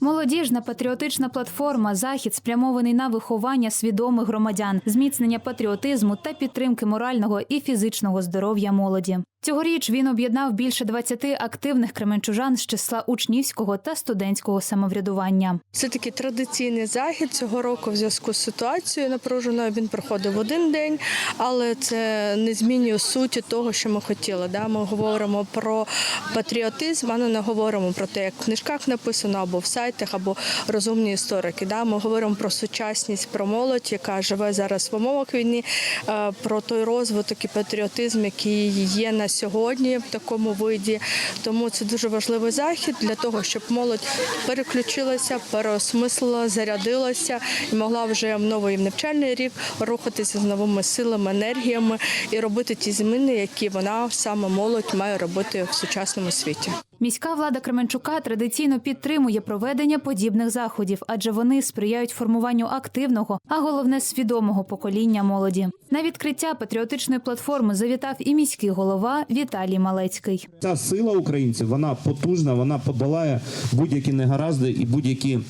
Молодіжна патріотична платформа захід спрямований на виховання свідомих громадян, зміцнення патріотизму та підтримки морального і фізичного здоров'я молоді. Цьогоріч він об'єднав більше 20 активних кременчужан з числа учнівського та студентського самоврядування. Це такий традиційний захід цього року в зв'язку з ситуацією напруженою. Він проходив один день, але це не змінює суті того, що ми хотіли. Да? Ми говоримо про патріотизм, а не говоримо про те, як в книжках написано або в сайтах, або розумні історики. Ми говоримо про сучасність, про молодь, яка живе зараз в умовах війни, е, про той розвиток і патріотизм, який є на сьогодні в такому виді. Тому це дуже важливий захід для того, щоб молодь переключилася, переосмислила, зарядилася і могла вже в новий навчальний рік рухатися з новими силами, енергіями і робити ті зміни, які вона саме молодь має робити в сучасному світі. Міська влада Кременчука традиційно підтримує проведення подібних заходів, адже вони сприяють формуванню активного, а головне свідомого покоління молоді. На відкриття патріотичної платформи завітав і міський голова Віталій Малецький. Ця сила українців, вона потужна, вона подолає будь-які негаразди і будь-які.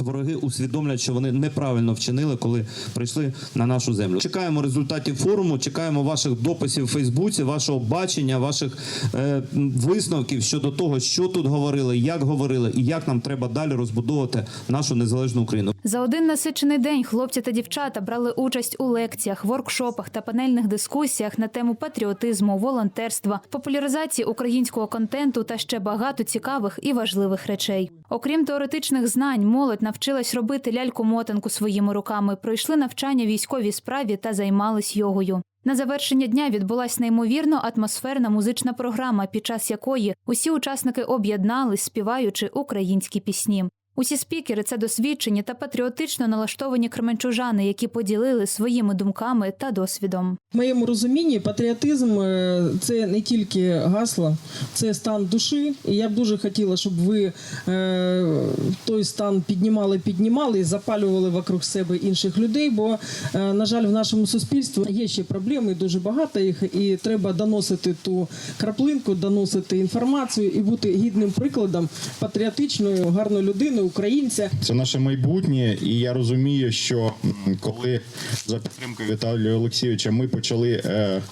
Вороги усвідомлять, що вони неправильно вчинили, коли прийшли на нашу землю. Чекаємо результатів форуму, чекаємо ваших дописів у Фейсбуці, вашого бачення, ваших е, висновків щодо того, що тут говорили, як говорили, і як нам треба далі розбудовувати нашу незалежну Україну. За один насичений день хлопці та дівчата брали участь у лекціях, воркшопах та панельних дискусіях на тему патріотизму, волонтерства, популяризації українського контенту та ще багато цікавих і важливих речей. Окрім теоретичних знань, молодь навчилась робити ляльку-мотанку своїми руками, пройшли навчання військовій справі та займались йогою. На завершення дня відбулася неймовірно атмосферна музична програма, під час якої усі учасники об'єднались, співаючи українські пісні. Усі спікери це досвідчені та патріотично налаштовані кременчужани, які поділили своїми думками та досвідом. В моєму розумінні патріотизм е, це не тільки гасло, це стан душі. І я б дуже хотіла, щоб ви е, той стан піднімали, піднімали і запалювали вокруг себе інших людей. Бо, е, на жаль, в нашому суспільстві є ще проблеми, дуже багато їх, і треба доносити ту краплинку, доносити інформацію і бути гідним прикладом патріотичної, гарної людини, українця. Це наше майбутнє, і я розумію, що коли за підтримкою Віталія Олексійовича ми почали е,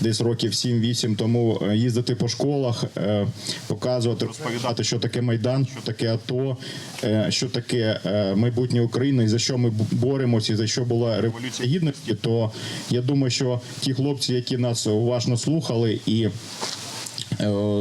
десь років 7-8 тому е, їздити по школах, е, показувати, розповідати, що таке майдан, що таке АТО, що таке майбутнє України, і за що ми боремося, і за що була революція гідності. То я думаю, що ті хлопці, які нас уважно слухали і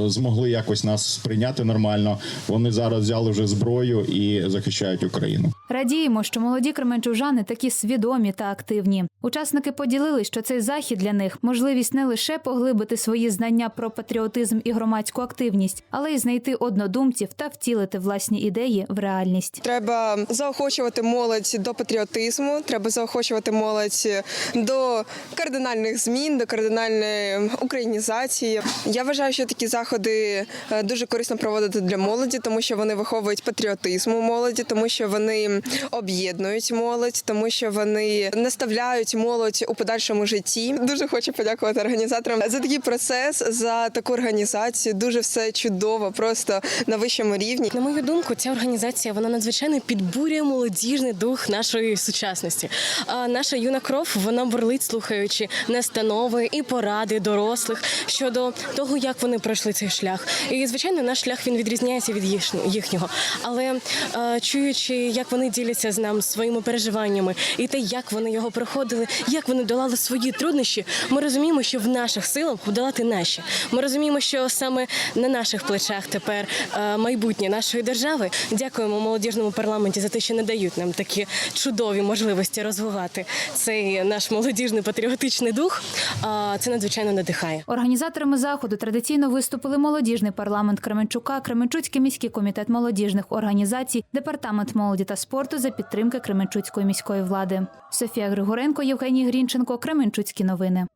змогли якось нас сприйняти нормально. Вони зараз взяли вже зброю і захищають Україну. Радіємо, що молоді кременчужани такі свідомі та активні. Учасники поділили, що цей захід для них можливість не лише поглибити свої знання про патріотизм і громадську активність, але й знайти однодумців та втілити власні ідеї в реальність. Треба заохочувати молодь до патріотизму, треба заохочувати молодь до кардинальних змін, до кардинальної українізації. Я вважаю, що такі заходи е, дуже корисно проводити для молоді, тому що вони виховують патріотизм у молоді, тому що вони об'єднують молодь, тому що вони наставляють молодь у подальшому житті. Дуже хочу подякувати організаторам за такий процес, за таку організацію. Дуже все чудово, просто на вищому рівні. На мою думку, ця організація вона надзвичайно підбурює молодіжний дух нашої сучасності. А наша юна кров вона бурлить, слухаючи настанови і поради дорослих щодо того, як вони пройшли цей шлях. І звичайно, наш шлях він відрізняється від їхнього-. Але е, чуючи, як вони діляться з нами своїми переживаннями, і те, як вони його проходили, як вони долали свої труднощі, ми розуміємо, що в наших силах подолати наші. Ми розуміємо, що саме на наших плечах тепер е, майбутнє нашої держави. Дякуємо молодіжному парламенті за те, що не дають нам такі чудові можливості розвивати цей наш молодіжний патріотичний дух. Це надзвичайно надихає. Організаторами заходу традиційно виступили молодіжний парламент Кременчука, Кременчуцький міський комітет молодіжних організацій, департамент молоді та спорту за підтримки Кременчуцької міської влади. Софія Григоренко, Євгеній Грінченко, Кременчуцькі новини.